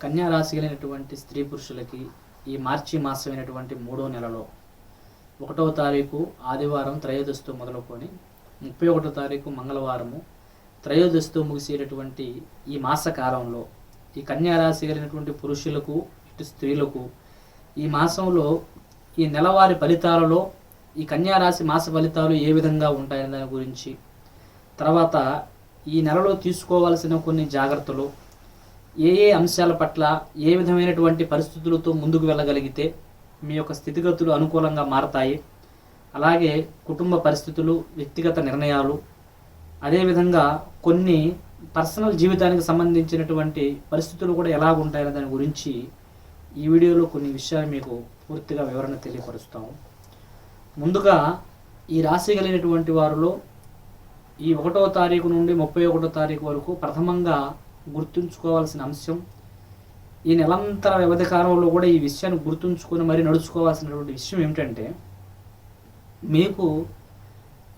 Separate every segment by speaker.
Speaker 1: కన్యా రాశి కలిగినటువంటి స్త్రీ పురుషులకి ఈ మార్చి మాసమైనటువంటి మూడో నెలలో ఒకటవ తారీఖు ఆదివారం త్రయోదశితో మొదలుకొని ముప్పై ఒకటో తారీఖు మంగళవారము త్రయోదశితో ముగిసేటటువంటి ఈ మాస కాలంలో ఈ కన్యా రాశి కలిగినటువంటి పురుషులకు ఇటు స్త్రీలకు ఈ మాసంలో ఈ నెలవారి ఫలితాలలో ఈ కన్యా రాశి మాస ఫలితాలు ఏ విధంగా ఉంటాయనే దాని గురించి తర్వాత ఈ నెలలో తీసుకోవాల్సిన కొన్ని జాగ్రత్తలు ఏ ఏ అంశాల పట్ల ఏ విధమైనటువంటి పరిస్థితులతో ముందుకు వెళ్ళగలిగితే మీ యొక్క స్థితిగతులు అనుకూలంగా మారతాయి. అలాగే కుటుంబ పరిస్థితులు వ్యక్తిగత నిర్ణయాలు అదేవిధంగా కొన్ని పర్సనల్ జీవితానికి సంబంధించినటువంటి పరిస్థితులు కూడా ఎలా ఉంటాయనే దాని గురించి ఈ వీడియోలో కొన్ని విషయాలు మీకు పూర్తిగా వివరణ తెలియపరుస్తాము. ముందుగా ఈ రాశి కలిగినటువంటి వారిలో ఈ ఒకటో తారీఖు నుండి ముప్పై ఒకటో తారీఖు వరకు ప్రథమంగా గుర్తుంచుకోవాల్సిన అంశం. ఈ నెలంతర వ్యవధి కాలంలో కూడా ఈ విషయాన్ని గుర్తుంచుకొని మరి నడుచుకోవాల్సినటువంటి విషయం ఏమిటంటే మీకు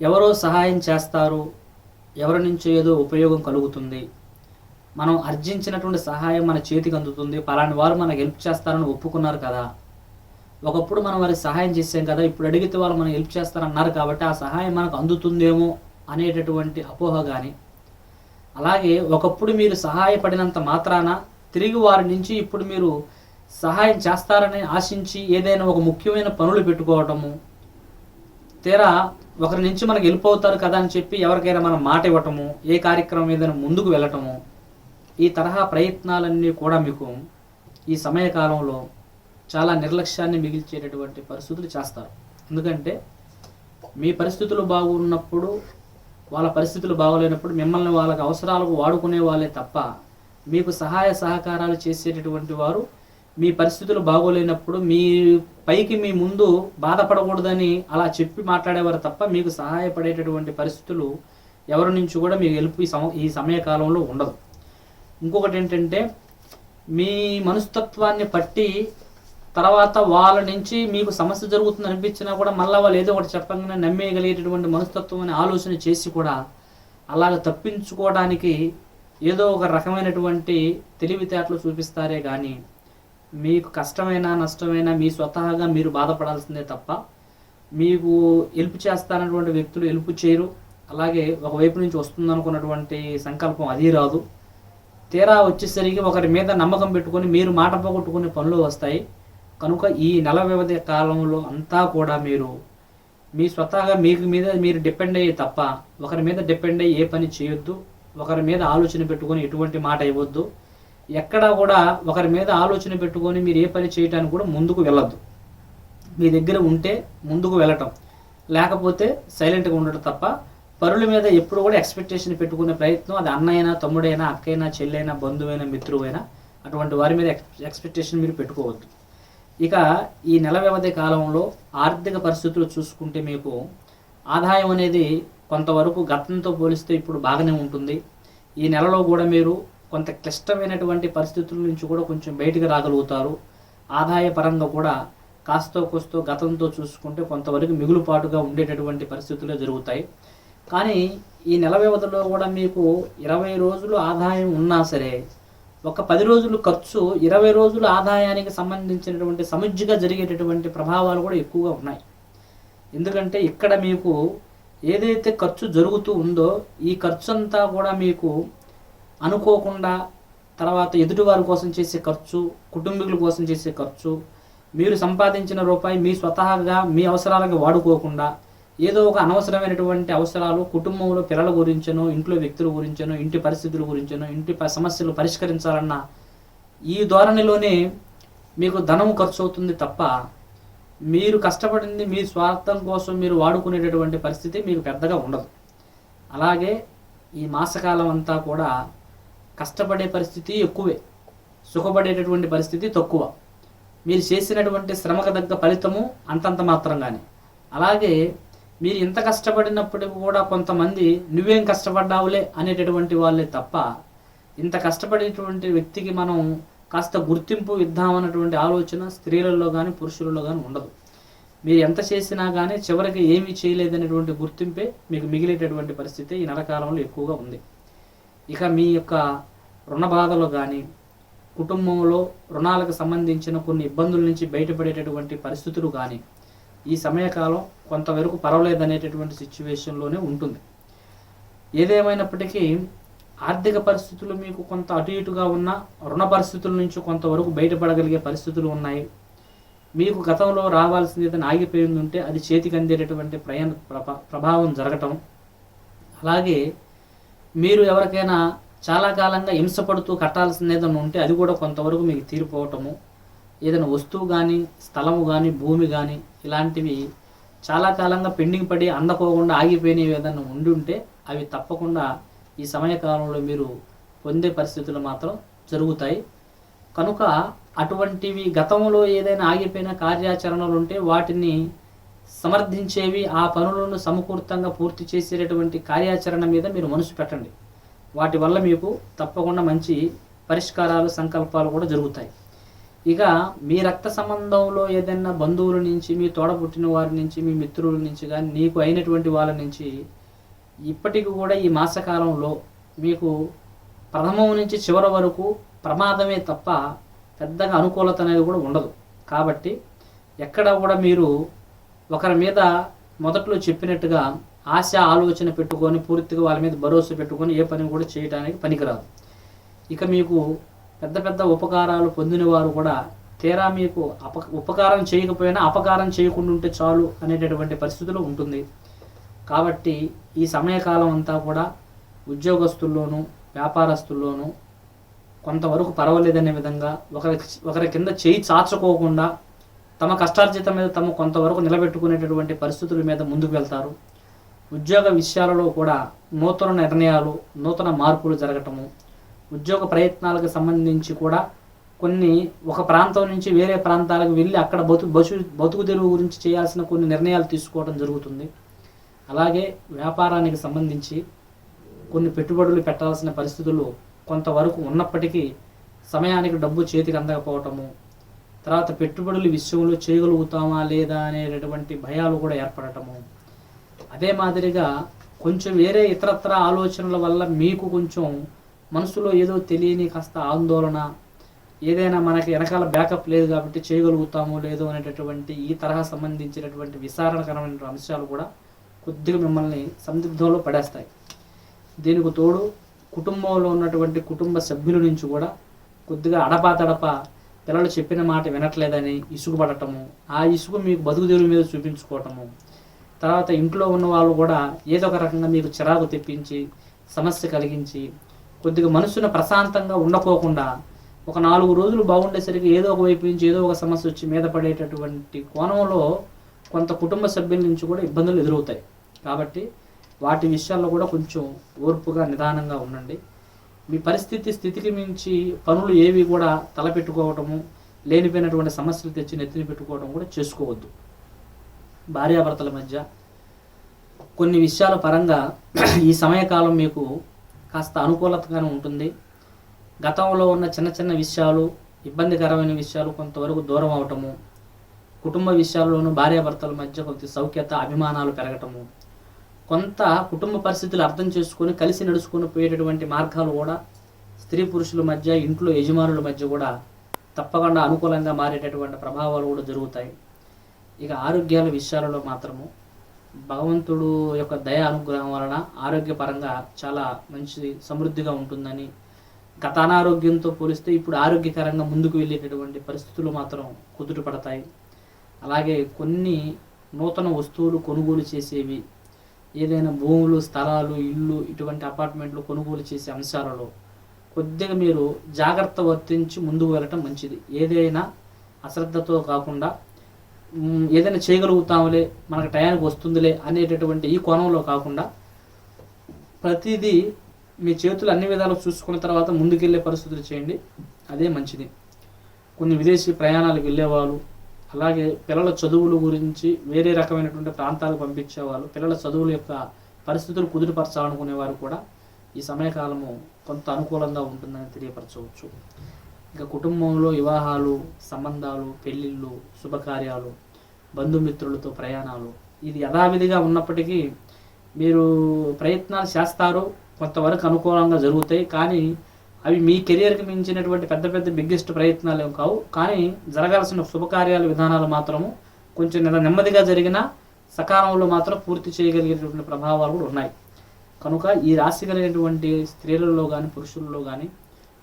Speaker 1: ఎవరో సహాయం చేస్తారు ఎవరి నుంచో ఏదో ఉపయోగం కలుగుతుంది. మనం అర్జించినటువంటి సహాయం మన చేతికి అందుతుంది. పలాని వారు మనకు హెల్ప్ చేస్తారని ఒప్పుకున్నారు కదా. ఒకప్పుడు మనం వారికి సహాయం చేసాం కదా. ఇప్పుడు అడిగితే వాళ్ళు మనం హెల్ప్ చేస్తారన్నారు కాబట్టి ఆ సహాయం మనకు అందుతుందేమో అనేటటువంటి అపోహ కానీ అలాగే ఒకప్పుడు మీరు సహాయపడినంత మాత్రాన తిరిగి వారి నుంచి ఇప్పుడు మీరు సహాయం చేస్తారని ఆశించి ఏదైనా ఒక ముఖ్యమైన పనులు పెట్టుకోవటము. తీరా ఒకరి నుంచి మనకు వెళ్ళిపోతారు కదా అని చెప్పి ఎవరికైనా మనం మాట ఇవ్వటము ఏ కార్యక్రమం ఏదైనా ముందుకు వెళ్ళటము. ఈ తరహా ప్రయత్నాలన్నీ కూడా మీకు ఈ సమయకాలంలో చాలా నిర్లక్ష్యాన్ని మిగిల్చేటటువంటి పరిస్థితులు చేస్తారు. ఎందుకంటే మీ పరిస్థితులు బాగున్నప్పుడు వాళ్ళ పరిస్థితులు బాగోలేనప్పుడు మిమ్మల్ని వాళ్ళకి అవసరాలకు వాడుకునే వాళ్ళే తప్ప మీకు సహాయ సహకారాలు చేసేటటువంటి వారు మీ పరిస్థితులు బాగోలేనప్పుడు మీ పైకి మీ ముందు బాధపడకూడదని అలా చెప్పి మాట్లాడేవారు తప్ప మీకు సహాయపడేటటువంటి పరిస్థితులు ఎవరి నుంచి కూడా మీకు హెల్ప్ ఈ సమ ఈ సమయకాలంలో ఉండదు. ఇంకొకటి ఏంటంటే మీ మనస్తత్వాన్ని పట్టి తర్వాత వాళ్ళ నుంచి మీకు సమస్య జరుగుతుంది అనిపించినా కూడా మళ్ళీ వాళ్ళు ఏదో ఒకటి చెప్పగానే నమ్మేయగలిగేటటువంటి మనస్తత్వం అనే ఆలోచన చేసి కూడా అలాగ తప్పించుకోవడానికి ఏదో ఒక రకమైనటువంటి తెలివితేటలు చూపిస్తారే కానీ మీకు కష్టమైనా నష్టమైనా మీ స్వతహాగా మీరు బాధపడాల్సిందే తప్ప మీకు హెల్ప్ చేస్తానటువంటి వ్యక్తులు హెల్ప్ చేయరు. అలాగే ఒకవైపు నుంచి వస్తుందనుకున్నటువంటి సంకల్పం అది రాదు. తీరా వచ్చేసరికి ఒకరి మీద నమ్మకం పెట్టుకొని మీరు మాట పోగొట్టుకునే పనులు వస్తాయి. కనుక ఈ నెల వ్యవధి కాలంలో అంతా కూడా మీరు మీ స్వతహాగా మీకు మీద మీరు డిపెండ్ అయ్యి తప్ప ఒకరి మీద డిపెండ్ అయ్యి ఏ పని చేయొద్దు ఒకరి మీద ఆలోచన పెట్టుకొని ఎటువంటి మాట ఇవ్వద్దు. ఎక్కడా కూడా ఒకరి మీద ఆలోచన పెట్టుకొని మీరు ఏ పని చేయటానికి కూడా ముందుకు వెళ్ళొద్దు. మీ దగ్గర ఉంటే ముందుకు వెళ్ళటం లేకపోతే సైలెంట్గా ఉండటం తప్ప పరుల మీద ఎప్పుడు కూడా ఎక్స్పెక్టేషన్ పెట్టుకునే ప్రయత్నం అది అన్నైనా తమ్ముడైనా అక్కైనా చెల్లైనా బంధువైనా మిత్రువైనా అటువంటి వారి మీద ఎక్స్పెక్టేషన్ మీరు పెట్టుకోవద్దు. ఇక ఈ నెల వ్యవధి కాలంలో ఆర్థిక పరిస్థితులు చూసుకుంటే మీకు ఆదాయం అనేది కొంతవరకు గతంతో పోలిస్తే ఇప్పుడు బాగానే ఉంటుంది. ఈ నెలలో కూడా మీరు కొంత క్లిష్టమైనటువంటి పరిస్థితుల నుంచి కూడా కొంచెం బయటికి రాగలుగుతారు. ఆదాయ పరంగా కూడా కాస్తో కోస్తో గతంతో చూసుకుంటే కొంతవరకు మిగులుపాటుగా ఉండేటటువంటి పరిస్థితులే జరుగుతాయి. కానీ ఈ నెల వ్యవధిలో కూడా మీకు ఇరవై రోజులు ఆదాయం ఉన్నా సరే ఒక పది రోజులు ఖర్చు ఇరవై రోజుల ఆదాయానికి సంబంధించినటువంటి సముజ్జిగా జరిగేటటువంటి ప్రభావాలు కూడా ఎక్కువగా ఉన్నాయి. ఎందుకంటే ఇక్కడ మీకు ఏదైతే ఖర్చు జరుగుతూ ఉందో ఈ ఖర్చు అంతా కూడా మీకు అనుకోకుండా తర్వాత ఎదుటివారి కోసం చేసే ఖర్చు కుటుంబీకుల కోసం చేసే ఖర్చు మీరు సంపాదించిన రూపాయి మీ స్వతహాగా మీ అవసరాలకు వాడుకోకుండా ఏదో ఒక అనవసరమైనటువంటి అవసరాలు కుటుంబంలో పిల్లల గురించనో ఇంట్లో వ్యక్తుల గురించనో ఇంటి పరిస్థితుల గురించనో ఇంటి సమస్యలు పరిష్కరించాలన్న ఈ ధోరణిలోనే మీకు ధనం ఖర్చు అవుతుంది తప్ప మీరు కష్టపడింది మీ స్వార్థం కోసం మీరు వాడుకునేటటువంటి పరిస్థితి మీకు పెద్దగా ఉండదు. అలాగే ఈ మాసకాలం అంతా కూడా కష్టపడే పరిస్థితి ఎక్కువే సుఖపడేటటువంటి పరిస్థితి తక్కువ. మీరు చేసినటువంటి శ్రమకు తగ్గ ఫలితము అంతంత మాత్రంగానే. అలాగే మీరు ఇంత కష్టపడినప్పుడు కూడా కొంతమంది నువ్వేం కష్టపడ్డావులే అనేటటువంటి వాళ్ళే తప్ప ఇంత కష్టపడేటువంటి వ్యక్తికి మనం కాస్త గుర్తింపు ఇద్దామన్నటువంటి ఆలోచన స్త్రీలలో కానీ పురుషులలో కానీ ఉండదు. మీరు ఎంత చేసినా కానీ చివరికి ఏమీ చేయలేదనేటువంటి గుర్తింపే మీకు మిగిలేటటువంటి పరిస్థితి ఈ నెలకాలంలో ఎక్కువగా ఉంది. ఇక మీ యొక్క రుణ బాధలు కానీ కుటుంబంలో రుణాలకు సంబంధించిన కొన్ని ఇబ్బందుల నుంచి బయటపడేటటువంటి పరిస్థితులు కానీ ఈ సమయకాలం కొంతవరకు పర్వాలేదనేటటువంటి సిచ్యువేషన్లోనే ఉంటుంది. ఏదేమైనప్పటికీ ఆర్థిక పరిస్థితులు మీకు కొంత అటు ఇటుగా ఉన్న రుణ పరిస్థితుల నుంచి కొంతవరకు బయటపడగలిగే పరిస్థితులు ఉన్నాయి. మీకు గతంలో రావాల్సింది ఏదైనా ఆగిపోయింది ఉంటే అది చేతికి అందేటటువంటి ప్రయాణ ప్రభావం జరగటం. అలాగే మీరు ఎవరికైనా చాలా కాలంగా హింసపడుతూ కట్టాల్సింది ఏదైనా ఉంటే అది కూడా కొంతవరకు మీకు తీరిపోవటము. ఏదైనా వస్తువు కానీ స్థలము కానీ భూమి కానీ ఇలాంటివి చాలా కాలంగా పెండింగ్ పడి అందకోకుండా ఆగిపోయినవి ఏదైనా ఉండి ఉంటే అవి తప్పకుండా ఈ సమయకాలంలో మీరు పొందే పరిస్థితులు మాత్రం జరుగుతాయి. కనుక అటువంటివి గతంలో ఏదైనా ఆగిపోయిన కార్యాచరణలు ఉంటే వాటిని సమర్థించేవి ఆ పనులను సమకూర్తంగా పూర్తి చేసేటటువంటి కార్యాచరణ మీద మీరు మనసు పెట్టండి. వాటి వల్ల మీకు తప్పకుండా మంచి పరిష్కారాలు సంకల్పాలు కూడా జరుగుతాయి. ఇక మీ రక్త సంబంధంలో ఏదైనా బంధువుల నుంచి మీ తోడ పుట్టిన వారి నుంచి మీ మిత్రుల నుంచి కానీ నీకు అయినటువంటి వాళ్ళ నుంచి ఇప్పటికి కూడా ఈ మాసకాలంలో మీకు ప్రథమం నుంచి చివరి వరకు ప్రమాదమే తప్ప పెద్దగా అనుకూలత అనేది కూడా ఉండదు. కాబట్టి ఎక్కడ కూడా మీరు ఒకరి మీద మొదట్లో చెప్పినట్టుగా ఆశ ఆలోచన పెట్టుకొని పూర్తిగా వాళ్ళ మీద భరోసా పెట్టుకొని ఏ పని కూడా చేయడానికి పనికిరాదు. ఇక మీకు పెద్ద పెద్ద ఉపకారాలు పొందిన వారు కూడా తీరా మీకు అప ఉపకారం చేయకపోయినా అపకారం చేయకుండా ఉంటే చాలు అనేటటువంటి పరిస్థితులు ఉంటుంది. కాబట్టి ఈ సమయకాలం అంతా కూడా ఉద్యోగస్తుల్లోనూ వ్యాపారస్తుల్లోనూ కొంతవరకు పర్వాలేదనే విధంగా ఒకరి ఒకరి కింద చేయి చాచుకోకుండా తమ కష్టార్జితం మీద తమ కొంతవరకు నిలబెట్టుకునేటటువంటి పరిస్థితుల మీద ముందుకు వెళ్తారు. ఉద్యోగ విషయాలలో కూడా నూతన నిర్ణయాలు నూతన మార్పులు జరగటము ఉద్యోగ ప్రయత్నాలకు సంబంధించి కూడా కొన్ని ఒక ప్రాంతం నుంచి వేరే ప్రాంతాలకు వెళ్ళి అక్కడ బతు బతు బతుకు తెరువు గురించి చేయాల్సిన కొన్ని నిర్ణయాలు తీసుకోవడం జరుగుతుంది. అలాగే వ్యాపారానికి సంబంధించి కొన్ని పెట్టుబడులు పెట్టాల్సిన పరిస్థితులు కొంతవరకు ఉన్నప్పటికీ సమయానికి డబ్బు చేతికి అందకపోవటము తర్వాత పెట్టుబడుల విషయంలో చేయగలుగుతామా లేదా అనేటటువంటి భయాలు కూడా ఏర్పడటము. అదే మాదిరిగా కొంచెం వేరే ఇతరత్ర ఆలోచనల వల్ల మీకు కొంచెం మనసులో ఏదో తెలియని కాస్త ఆందోళన ఏదైనా మనకి వెనకాల బ్యాకప్ లేదు కాబట్టి చేయగలుగుతామో లేదో అనేటటువంటి ఈ తరహా సంబంధించినటువంటి విచారణకరమైన అంశాలు కూడా కొద్దిగా మిమ్మల్ని సందిగ్ధంలో పడేస్తాయి. దీనికి తోడు కుటుంబంలో ఉన్నటువంటి కుటుంబ సభ్యుల నుంచి కూడా కొద్దిగా అడపాతడప పిల్లలు చెప్పిన మాట వినట్లేదని ఇసుగుపడటము ఆ ఇసుగు మీకు బతుకు తెరువు మీద చూపించుకోవటము తర్వాత ఇంట్లో ఉన్న వాళ్ళు కూడా ఏదో ఒక రకంగా మీకు చిరాకు తెప్పించి సమస్య కలిగించి కొద్దిగా మనసును ప్రశాంతంగా ఉండకోకుండా ఒక నాలుగు రోజులు బాగుండేసరికి ఏదో ఒక వైపు నుంచి ఏదో ఒక సమస్య వచ్చి మీద పడేటటువంటి కోణంలో కొంత కుటుంబ సభ్యుల నుంచి కూడా ఇబ్బందులు ఎదురవుతాయి. కాబట్టి వాటి విషయాల్లో కూడా కొంచెం ఓర్పుగా నిదానంగా ఉండండి. మీ పరిస్థితి స్థితికి మించి పనులు ఏవి కూడా తలపెట్టుకోవటము లేనిపోయినటువంటి సమస్యలు తెచ్చి నెత్తిన పెట్టుకోవడం కూడా చేసుకోవద్దు. భార్యాభర్తల మధ్య కొన్ని విషయాల పరంగా ఈ సమయకాలం మీకు కాస్త అనుకూలతగానే ఉంటుంది. గతంలో ఉన్న చిన్న చిన్న విషయాలు ఇబ్బందికరమైన విషయాలు కొంతవరకు దూరం అవటము కుటుంబ విషయాల్లోనూ భార్యాభర్తల మధ్య కొంత సౌఖ్యత అభిమానాలు పెరగటము కొంత కుటుంబ పరిస్థితులు అర్థం చేసుకొని కలిసి నడుచుకొని పోయేటటువంటి మార్గాలు కూడా స్త్రీ పురుషుల మధ్య ఇంట్లో యజమానుల మధ్య కూడా తప్పకుండా అనుకూలంగా మారేటటువంటి ప్రభావాలు కూడా జరుగుతాయి. ఇక ఆరోగ్యాల విషయాలలో మాత్రము భగవంతుడు యొక్క దయ అనుగ్రహం వలన ఆరోగ్యపరంగా చాలా మంచి సమృద్ధిగా ఉంటుందని. గత అనారోగ్యంతో పోలిస్తే ఇప్పుడు ఆరోగ్యకరంగా ముందుకు వెళ్ళేటటువంటి పరిస్థితులు మాత్రం కుదుట పడతాయి. అలాగే కొన్ని నూతన వస్తువులు కొనుగోలు చేసేవి ఏదైనా భూములు స్థలాలు ఇల్లు ఇటువంటి అపార్ట్మెంట్లు కొనుగోలు చేసే అంశాలలో కొద్దిగా మీరు జాగ్రత్త వర్తించి ముందుకు వెళ్ళటం మంచిది. ఏదైనా అశ్రద్ధతో కాకుండా ఏదైనా చేయగలుగుతాములే మనకు టయానికి వస్తుందిలే అనేటటువంటి ఈ కోణంలో కాకుండా ప్రతిదీ మీ చేతులు అన్ని విధాలు చూసుకున్న తర్వాత ముందుకెళ్ళే పరిస్థితులు చేయండి. అదే మంచిది. కొన్ని విదేశీ ప్రయాణాలకు వెళ్ళేవాళ్ళు అలాగే పిల్లల చదువుల గురించి వేరే రకమైనటువంటి ప్రాంతాలకు పంపించేవాళ్ళు పిల్లల చదువుల యొక్క పరిస్థితులు కుదురుపరచాలనుకునే వారు కూడా ఈ సమయకాలము కొంత అనుకూలంగా ఉంటుందని తెలియపరచవచ్చు. ఇంకా కుటుంబంలో వివాహాలు సంబంధాలు పెళ్ళిళ్ళు శుభకార్యాలు బంధుమిత్రులతో ప్రయాణాలు ఇది యథావిధిగా ఉన్నప్పటికీ మీరు ప్రయత్నాలు చేస్తారు కొంతవరకు అనుకూలంగా జరుగుతాయి కానీ అవి మీ కెరియర్కి మించినటువంటి పెద్ద పెద్ద బిగ్గెస్ట్ ప్రయత్నాలు ఏం కావు. కానీ జరగాల్సిన శుభకార్యాల విధానాలు మాత్రము కొంచెం నెల నెమ్మదిగా జరిగినా సకాలంలో మాత్రం పూర్తి చేయగలిగేటువంటి ప్రభావాలు కూడా ఉన్నాయి. కనుక ఈ రాశి కలిగినటువంటి స్త్రీలలో కానీ పురుషుల్లో కానీ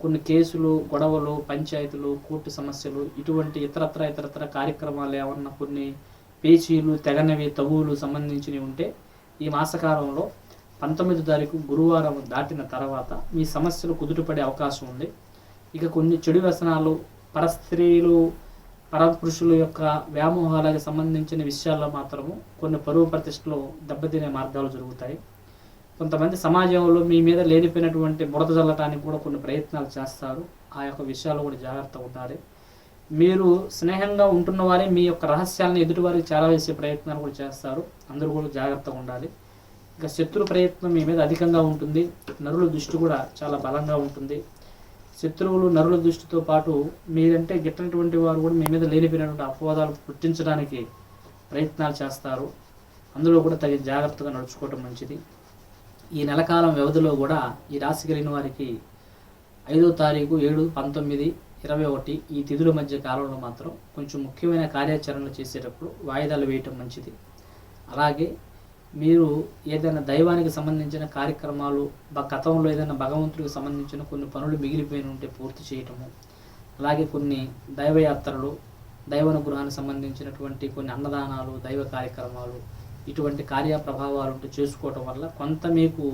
Speaker 1: కొన్ని కేసులు గొడవలు పంచాయతీలు కోర్టు సమస్యలు ఇటువంటి ఇతరత్ర ఇతరత్ర కార్యక్రమాలు ఏమన్నా కొన్ని పేచీలు తెగనవి తగువులు సంబంధించినవి ఉంటే ఈ మాసకాలంలో పంతొమ్మిది తారీఖు గురువారం దాటిన తర్వాత మీ సమస్యలు కుదుటపడే అవకాశం ఉంది. ఇక కొన్ని చెడు వ్యసనాలు పరస్త్రీలు పరపురుషుల యొక్క వ్యామోహాలకు సంబంధించిన విషయాల్లో మాత్రము కొన్ని పరువు ప్రతిష్టలు దెబ్బతినే మార్గాలు జరుగుతాయి. కొంతమంది సమాజంలో మీ మీద లేనిపోయినటువంటి బురద చల్లటానికి కూడా కొన్ని ప్రయత్నాలు చేస్తారు. ఆ యొక్క విషయాలు కూడా జాగ్రత్తగా ఉండాలి. మీరు స్నేహంగా ఉంటున్న వారే మీ యొక్క రహస్యాలను ఎదుటివారికి చేరవేసే ప్రయత్నాలు కూడా చేస్తారు. అందరూ కూడా జాగ్రత్తగా ఉండాలి. ఇంకా శత్రు ప్రయత్నం మీ మీద అధికంగా ఉంటుంది. నరుల దృష్టి కూడా చాలా బలంగా ఉంటుంది. శత్రువులు నరుల దృష్టితో పాటు మీరంటే గిట్టనటువంటి వారు కూడా మీ మీద లేనిపోయినటువంటి అపవాదాలు పుట్టించడానికి ప్రయత్నాలు చేస్తారు. అందులో కూడా తగిన జాగ్రత్తగా నడుచుకోవటం మంచిది. ఈ నెలకాలం వ్యవధిలో కూడా ఈ రాశి కలిగిన వారికి ఐదో తారీఖు ఏడు పంతొమ్మిది ఇరవై ఒకటి ఈ తిథుల మధ్య కాలంలో మాత్రం కొంచెం ముఖ్యమైన కార్యాచరణలు చేసేటప్పుడు వాయిదాలు వేయటం మంచిది. అలాగే మీరు ఏదైనా దైవానికి సంబంధించిన కార్యక్రమాలు బ- గతంలో ఏదైనా భగవంతుడికి సంబంధించిన కొన్ని పనులు మిగిలిపోయిన ఉంటే పూర్తి చేయటము. అలాగే కొన్ని దైవయాత్రలు దైవానుగ్రహానికి సంబంధించినటువంటి కొన్ని అన్నదానాలు దైవ కార్యక్రమాలు ఇటువంటి కార్యప్రభావాలు చేసుకోవటం వల్ల కొంత మీకు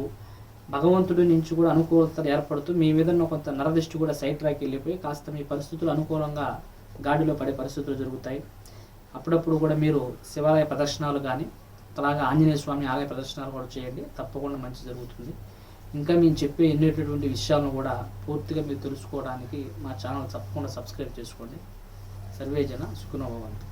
Speaker 1: భగవంతుడి నుంచి కూడా అనుకూలత ఏర్పడుతూ మీ మీద కొంత నరదృష్టి కూడా సైడ్ ట్రాక్ వెళ్ళిపోయి కాస్త మీ పరిస్థితులు అనుకూలంగా గాడిలో పడే పరిస్థితులు జరుగుతాయి. అప్పుడప్పుడు కూడా మీరు శివాలయ ప్రదర్శనలు కానీ అలాగే ఆంజనేయ స్వామి ఆలయ ప్రదర్శనలు కూడా చేయండి. తప్పకుండా మంచి జరుగుతుంది. ఇంకా మేము చెప్పే ఎన్నేటటువంటి విషయాలను కూడా పూర్తిగా మీరు తెలుసుకోవడానికి మా ఛానల్ తప్పకుండా సబ్స్క్రైబ్ చేసుకోండి. సర్వేజన సుఖనోభవంతు